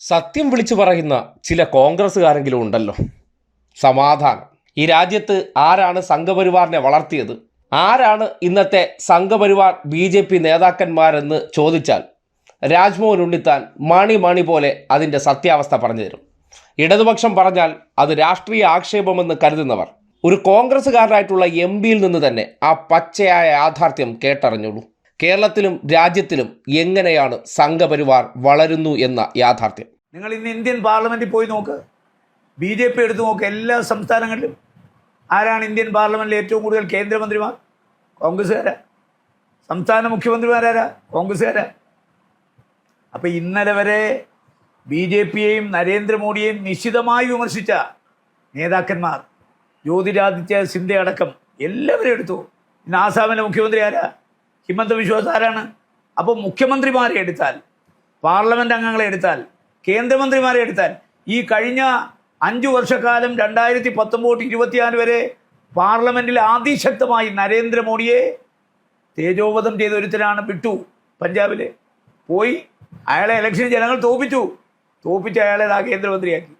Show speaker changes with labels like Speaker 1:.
Speaker 1: സത്യം വിളിച്ചു പറയുന്ന ചില കോൺഗ്രസ്സുകാരെങ്കിലും ഉണ്ടല്ലോ. സമാധാനം. ഈ രാജ്യത്ത് ആരാണ് സംഘപരിവാറിനെ വളർത്തിയത്? ആരാണ് ഇന്നത്തെ സംഘപരിവാർ ബി ജെ പി നേതാക്കന്മാരെന്ന് ചോദിച്ചാൽ രാജ്മോഹൻ ഉണ്ണിത്താൻ മാണി മാണി പോലെ അതിന്റെ സത്യാവസ്ഥ പറഞ്ഞു തരും. ഇടതുപക്ഷം പറഞ്ഞാൽ അത് രാഷ്ട്രീയ ആക്ഷേപമെന്ന് കരുതുന്നവർ. ഒരു കോൺഗ്രസ്സുകാരനായിട്ടുള്ള എം പിയിൽ നിന്ന് തന്നെ ആ പച്ചയായ യാഥാർത്ഥ്യം കേട്ടറിഞ്ഞുള്ളൂ കേരളത്തിലും രാജ്യത്തിലും എങ്ങനെയാണ് സംഘപരിവാർ വളരുന്നു എന്ന യാഥാർത്ഥ്യം?
Speaker 2: നിങ്ങൾ ഇന്ന് ഇന്ത്യൻ പാർലമെന്റിൽ പോയി നോക്ക്. ബി ജെ പി എടുത്തു നോക്ക് എല്ലാ സംസ്ഥാനങ്ങളിലും. ആരാണ് ഇന്ത്യൻ പാർലമെന്റിൽ ഏറ്റവും കൂടുതൽ കേന്ദ്രമന്ത്രിമാർ? കോൺഗ്രസ്സുകാരാ. സംസ്ഥാന മുഖ്യമന്ത്രിമാരാരാ? കോൺഗ്രസ്സുകാരാ. അപ്പം ഇന്നലെ വരെ ബി ജെ പിയെയും നരേന്ദ്രമോദിയെയും നിശിതമായി വിമർശിച്ച നേതാക്കന്മാർ ജ്യോതിരാദിത്യ സിന്ധ്യ അടക്കം എല്ലാവരും എടുത്തു ഇന്ന് ആസാമിലെ മുഖ്യമന്ത്രി ആരാ? ഹിമന്ത വിശ്വാസ് ആരാണ് അപ്പോൾ മുഖ്യമന്ത്രിമാരെ എടുത്താൽ പാർലമെന്റ് അംഗങ്ങളെ എടുത്താൽ കേന്ദ്രമന്ത്രിമാരെ എടുത്താൽ ഈ കഴിഞ്ഞ അഞ്ചു വർഷക്കാലം രണ്ടായിരത്തി പത്തൊമ്പത് ഇരുപത്തിനാല് വരെ പാർലമെന്റിൽ അതിശക്തമായി നരേന്ദ്രമോദിയെ തേജോവധം ചെയ്ത ഒരുത്തരാണ് ബിട്ടു പഞ്ചാബിലെ. പോയി അയാളെ ഇലക്ഷൻ ജനങ്ങൾ തോപ്പിച്ചു. തോപ്പിച്ച് അയാളെ ആ കേന്ദ്രമന്ത്രിയാക്കി.